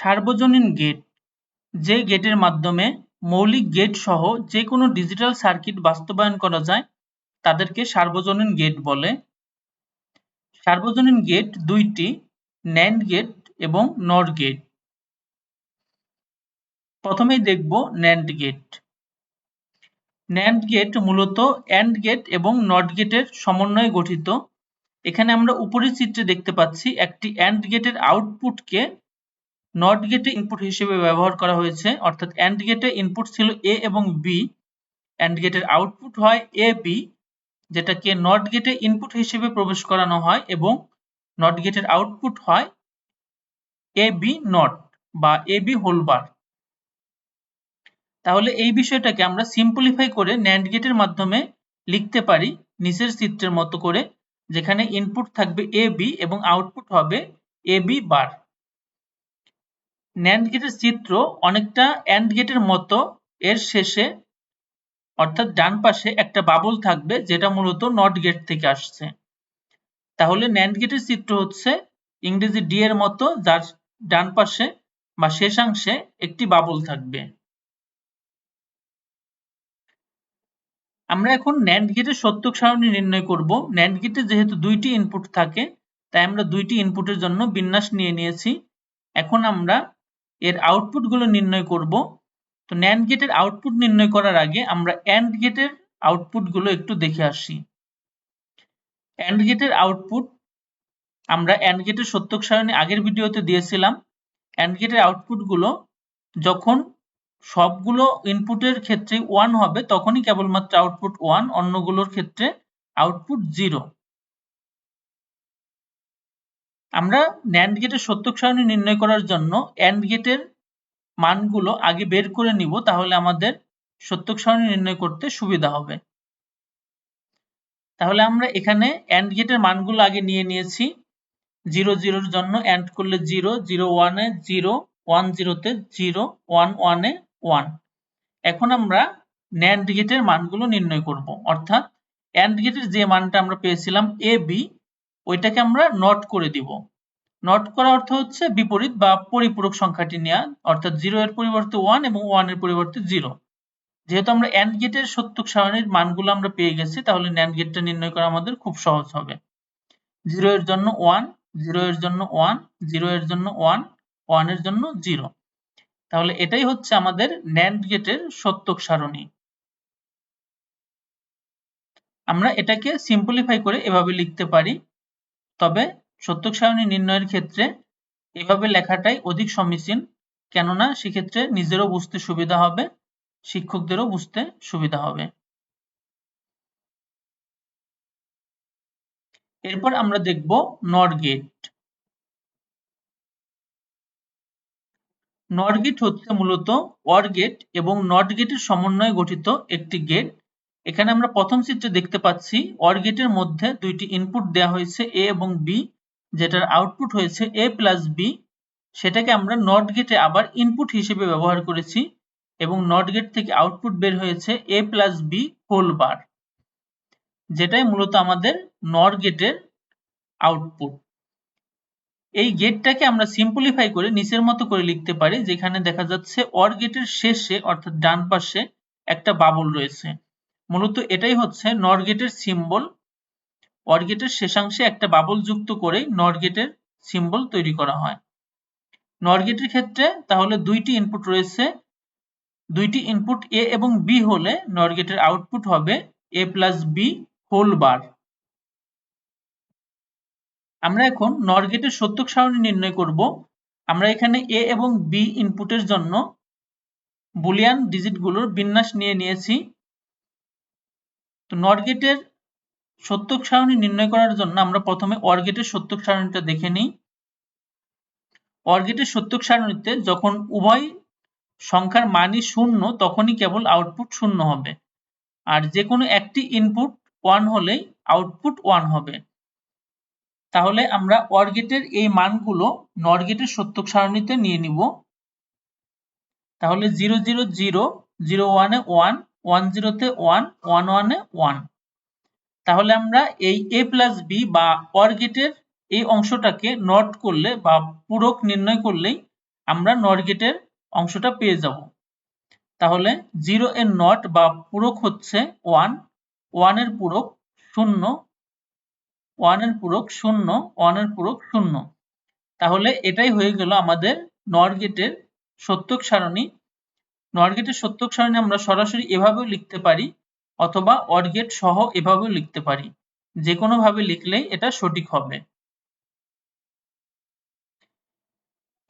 সার্বজনীন গেট, যে গেটের মাধ্যমে মৌলিক গেট সহ যে কোনো ডিজিটাল সার্কিট বাস্তবায়ন করা যায়, তাদেরকে সার্বজনীন গেট বলে। সার্বজনীন গেট দুইটি ন্যান্ড গেট এবং নর গেট। প্রথমেই দেখব ন্যান্ড গেট। ন্যান্ড গেট মূলত অ্যান্ড গেট এবং নট গেটের সমন্বয়ে গঠিত। এখানে আমরা উপরের চিত্রে দেখতে পাচ্ছি একটি অ্যান্ড গেটের আউটপুটকে নট গেটে ইনপুট হিসেবে ব্যবহার করা হয়েছে, অর্থাৎ অ্যান্ড গেটে ইনপুট ছিল এ এবং বি অ্যান্ড গেটের আউটপুট হয় এ বি যেটাকে নট গেটে ইনপুট হিসেবে প্রবেশ করানো হয় এবং নট গেটের আউটপুট হয় এ বি নট বা এ বি হোলবার তাহলে এই বিষয়টাকে আমরা সিম্পলিফাই করে ন্যান্ড গেটের মাধ্যমে লিখতে পারি নিচের চিত্রের মতো করে, যেখানে ইনপুট থাকবে এ বি এবং আউটপুট হবে এ বি বার ন্যান্ড গেটের চিত্র অনেকটা অ্যান্ড গেটের মতো। এর শেষে, অর্থাৎ ডান পাশে একটা বাবল থাকবে, যেটা মূলত নট গেট থেকে আসছে। তাহলে ন্যান্ড গেটের চিত্র হচ্ছে ইংরেজি ডি এর মতো, যার ডান পাশে বা শেষাংশে একটি বাবল থাকবে। আমরা এখন ন্যান্ড গেটের সত্যক সারণী নির্ণয় করব। ন্যান্ড গেটে যেহেতু দুইটি ইনপুট থাকে, তাই আমরা দুইটি ইনপুটের জন্য বিন্যাস নিয়ে নিয়েছি। এখন আমরা এর আউটপুটগুলো নির্ণয় করব। তো ন্যান্ড গেটের আউটপুট নির্ণয় করার আগে আমরা অ্যান্ড গেটের আউটপুটগুলো একটু দেখে আসি। অ্যান্ড গেটের আউটপুট আমরা অ্যান্ড গেটের সত্যক সারণী আগের ভিডিওতে দিয়েছিলাম। অ্যান্ড গেটের আউটপুটগুলো যখন সবগুলো ইনপুটের ক্ষেত্রে ওয়ান হবে, তখনই কেবলমাত্র আউটপুট ওয়ান অন্যগুলোর ক্ষেত্রে আউটপুট জিরো আমরা ন্যান্ড গেটের সত্যক সারণী নির্ণয় করার জন্য অ্যান্ড গেটের মানগুলো আগে বের করে নিব, তাহলে আমাদের সত্যক সারণী নির্ণয় করতে সুবিধা হবে। তাহলে আমরা এখানে অ্যান্ড গেটের মানগুলো আগে নিয়ে নিয়েছি। জিরো জিরোর জন্য অ্যান্ড করলে জিরো জিরো ওয়ানে জিরো ওয়ান জিরোতে জিরো ওয়ান ওয়ানে ওয়ান এখন আমরা ন্যান্ড গেটের মানগুলো নির্ণয় করব। অর্থাৎ অ্যান্ড গেটের যে মানটা আমরা পেয়েছিলাম এ বি ওইটাকে আমরা নট করে দিব। নট করা অর্থ হচ্ছে বিপরীত বা পরিপূরক সংখ্যাটি নেওয়া অর্থাৎ জিরো এর পরিবর্তে ওয়ান এবং ওয়ানের পরিবর্তে জিরো যেহেতু আমরা অ্যান্ড গেটের সত্যক সারণীর মানগুলো আমরা পেয়ে গেছি, তাহলে ন্যান্ড গেটটা নির্ণয় করা আমাদের খুব সহজ হবে। জিরো এর জন্য ওয়ান জিরো এর জন্য ওয়ান জিরো এর জন্য ওয়ান ওয়ানের জন্য জিরো তাহলে এটাই হচ্ছে আমাদের ন্যান্ড গেটের সত্যক সারণী। আমরা এটাকে সিম্পলিফাই করে এভাবে লিখতে পারি। তবে সত্যক সারণী নির্ণয়ের ক্ষেত্রে এভাবে লেখাটাই অধিক সমীচীন কেননা সেক্ষেত্রে নিজেরও বুঝতে সুবিধা হবে, শিক্ষকদেরও বুঝতে সুবিধা হবে। এরপর আমরা দেখব নর গেট নর গেট হচ্ছে মূলত অর গেট এবং নট গেটের সমন্বয়ে গঠিত একটি গেট এখানে আমরা প্রথম চিত্রে দেখতে পাচ্ছি অর গেটের মধ্যে দুইটি ইনপুট দেওয়া হয়েছে এ এবং বি যেটার আউটপুট হয়েছে এ প্লাস বি সেটাকে আমরা নট গেটে আবার ইনপুট হিসেবে ব্যবহার করেছি এবং নট গেট থেকে আউটপুট বের হয়েছে A plus B whole bar যেটাই মূলত আমাদের নর গেটের আউটপুট এই গেটটাকে আমরা সিম্পলিফাই করে নিচের মতো করে লিখতে পারি, যেখানে দেখা যাচ্ছে অর গেটের শেষে, অর্থাৎ ডান পাশে, একটা বাবল রয়েছে। মূলত এটাই হচ্ছে নর গেটের সিম্বল অর গেটের শেষাংশে একটা বাবল যুক্ত করে নর গেটের সিম্বল তৈরি করা হয়। নর গেটের ক্ষেত্রে তাহলে দুইটি ইনপুট রয়েছে। দুইটি ইনপুট এ এবং বি হলে নর গেটের আউটপুট হবে A plus B whole bar আমরা এখন নর গেটের সত্যক সারণী নির্ণয় করব। আমরা এখানে এ এবং বি ইনপুটের জন্য বুলিয়ান ডিজিটগুলোর বিন্যাস নিয়ে নিয়েছি। তো নর গেটের সত্যক সারণী নির্ণয় করার জন্য আমরা প্রথমে অর গেটের সত্যক সারণীটা দেখে নিই। অর গেটের সত্যক সারণীতে যখন উভয় সংখ্যার মানই শূন্য, তখনই কেবল আউটপুট শূন্য হবে। আর যে কোনো একটি ইনপুট ওয়ান হলেই আউটপুট ওয়ান হবে। তাহলে আমরা অর এই মানগুলো নর গেটের সত্যক সারণীতে নিয়ে নিব। তাহলে জিরো জিরো জিরো জিরো ওয়ানে ওয়ান ওয়ান জিরোতে ওয়ান ওয়ান ওয়ানে ওয়ান তাহলে আমরা এই এ প্লাস বি বা অর গেটের এই অংশটাকে নট করলে বা পূরক নির্ণয় করলেই আমরা নট গেটের অংশটা পেয়ে যাব। তাহলে জিরো এর নট বা পূরক হচ্ছে ওয়ান ওয়ানের পূরক শূন্য ওয়ানের পূরক শূন্য ওয়ানের পূরক শূন্য। তাহলে এটাই হয়ে গেল আমাদের নট গেটের সত্যক সারণী নট গেটের সত্যক সারণী আমরা সরাসরি এভাবেও লিখতে পারি, অথবা অর গেট সহ এভাবেও লিখতে পারি। যে ভাবে লিখলেই এটা সঠিক হবে।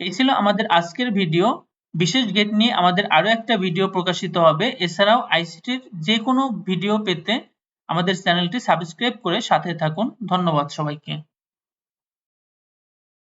এই ছিল আমাদের আজকের ভিডিও। বিশেষ গেট নিয়ে আমাদের আরও একটা ভিডিও প্রকাশিত হবে। এছাড়াও আইসিটির যে কোনো ভিডিও পেতে আমাদের চ্যানেলটি সাবস্ক্রাইব করে সাথে থাকুন। ধন্যবাদ সবাইকে।